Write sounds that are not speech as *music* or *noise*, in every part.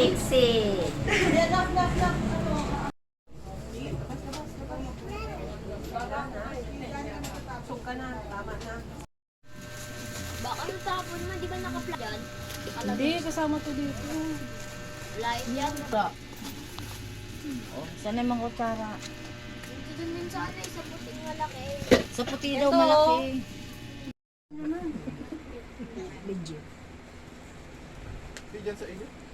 Lipstick. Baka yung tapon mo, di ba naka-flag yan? Hindi, kasama to dito. Live yan. Saan yung mga kutsara? Dito dun din sana, isa puting malaki. Sa puti daw malaki. Bigyan sa inyo.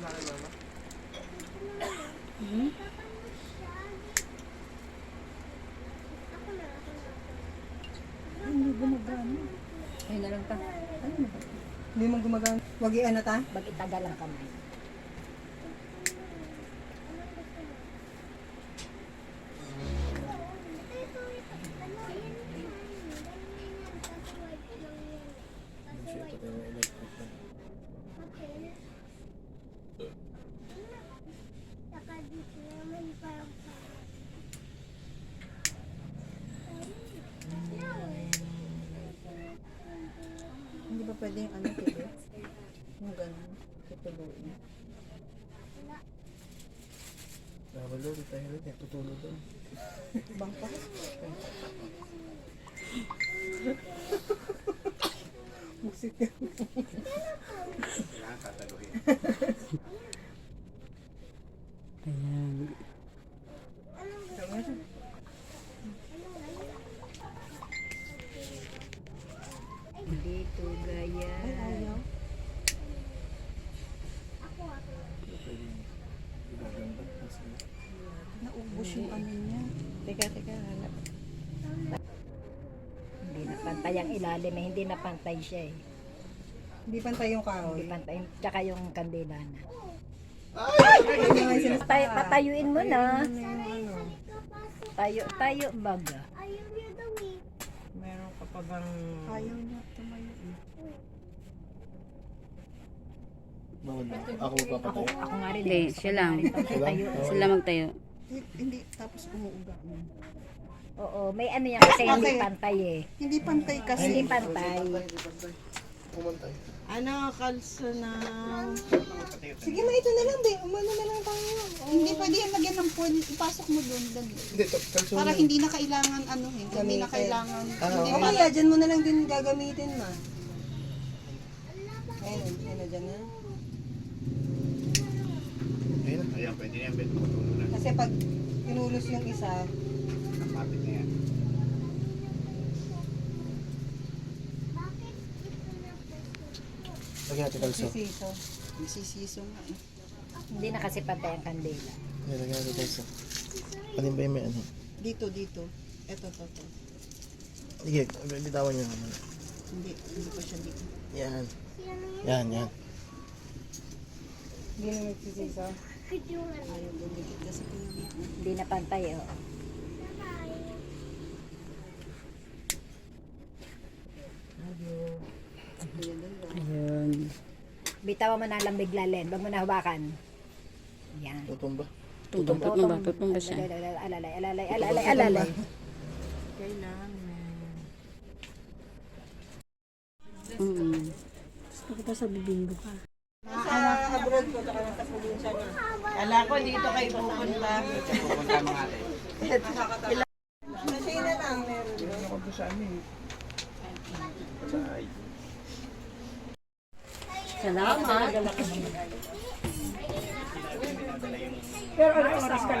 Nanay mama. Ayun na lang ta. Hindi mo gumagamit. Wag i-ano ta? Pag itagal ang kamay. Pwede yung ano, tibo? Yung ganun. Tutubuin. Nawalo, di tayo rin. eh. Tutulog doon. Bangkas. Musik ka. *laughs* Ayan. Dito, gaya. Ay, ayaw. Gaganda. Kasi Naubos yung ano niya. Teka, teka. hanap. Hindi na pantay ang ilalim eh. Hindi na pantay siya eh. Hindi pantay yung Hindi kahoy. pantay. Tsaka yung kandila na. Sinasabi. Patay, patayuin mo na. Ano? Tayo, tayo baga. Ayaw niya daw eh. Meron ka pa bang... Ayaw niya tumayo. eh. bawal na. Ako papatay. Ako nga rin. Hindi, eh. siya lang. Tayo. Sila magtayo. Hindi, tapos umuuga. Oo, may ano yan kasi hindi pantay eh. Hindi pantay kasi. Hindi pantay. Pumantay. Ano, kalsa na... Sige na, ito na lang, be. Umano na lang tayo. Hindi pwede yan lagyan ng puwan. Ipasok mo doon. Dali. Hindi, kalso Para hindi na kailangan ano eh. Hindi na kailangan. Ah, hindi okay. na kaya, dyan mo na lang din gagamitin ma. Ayun, ayun na dyan na. Ayun. Ayan, pwede na yan. Pwede na. Kasi pag pinulos yung isa, Kapapit na yan. Lagyan natin kalso. sisiso. Sisiso nga eh. Hindi na kasi pantay ang kandila. Hindi, lagyan natin kalso. Alin ba yung may ano? Dito, dito. Ito, to, to. Sige, bitawan niyo naman. Hindi, hindi pa siya dito. Yan. Yan, yan. Hindi na nagsisiso. Pinamit. Hindi na pantay oh. Ayun. Bitawan mo na lang bigla len. Huwag mo na hawakan. Yan. Tutumba. Tutumba, tutumba, tutumba siya. Alalay, alalay, alalay, alalay, alalay. Kailangan. Mm. Gusto ko pa sa bibinggo ka. Abroad ko, saka nasa probinsya na. Kala ko dito kayo pupunta. Pupunta mga ate. Kasi na lang meron. Ako po sa amin. Sa ay. Salamat. Pero ano oras ka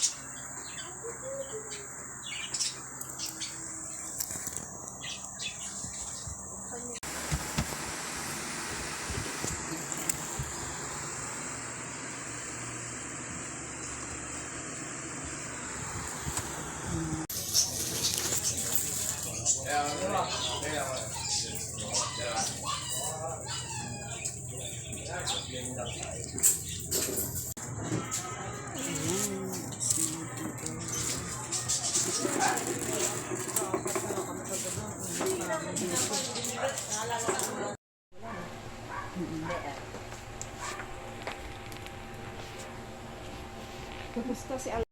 Kumusta si Al?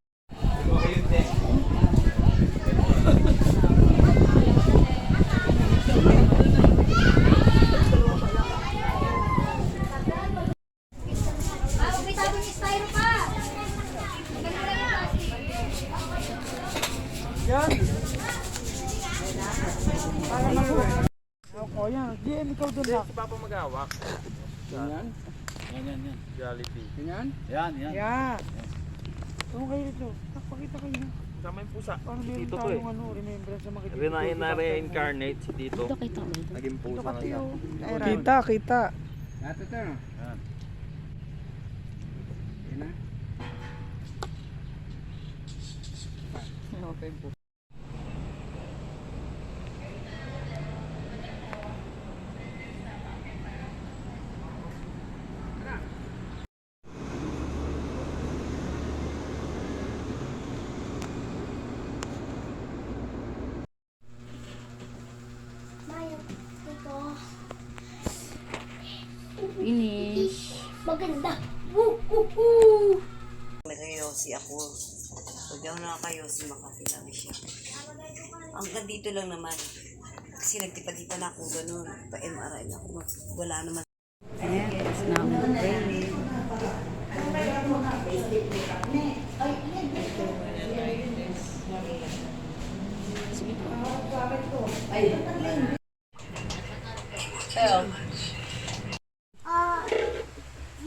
Si Papa mag-awak. Ganyan? Yan, yan, yan. Jollibee. Ganyan? Yan, yan. Yeah. Ano kayo dito? Pakita kayo. Sama yung pusa. Parang meron Dito to tayong eh. ano, remembrance sa mga Rina na reincarnate si Tito. Ito kita mo. Naging pusa na siya. Kita, kita. Ito to. Yan. Yan na. Mayo, ito. Finish. Maganda. Woo, woo, woo. Nakayosi ako. Pag daw nakakayosi, makatilang siya. Hanggang dito lang naman. Kasi nagtipa-tipa na ako ganun. Pa-MRI na ako. Wala naman. Ayan, tapos na ang training. Sige po. Oh,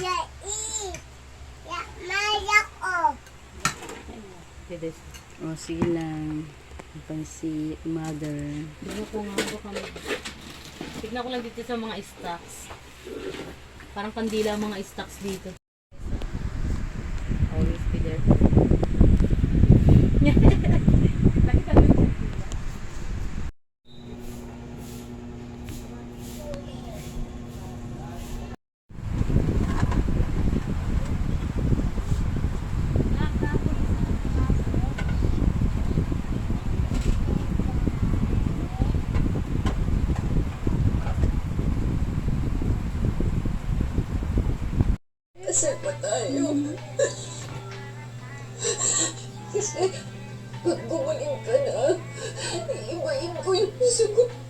ya, i. Ya, mayak, oh. O, Oh, sige lang. Pang si mother. Ano ko nga ba kami? Tignan ko lang dito sa mga stocks. Parang pandila mga stocks dito. Pag gumaling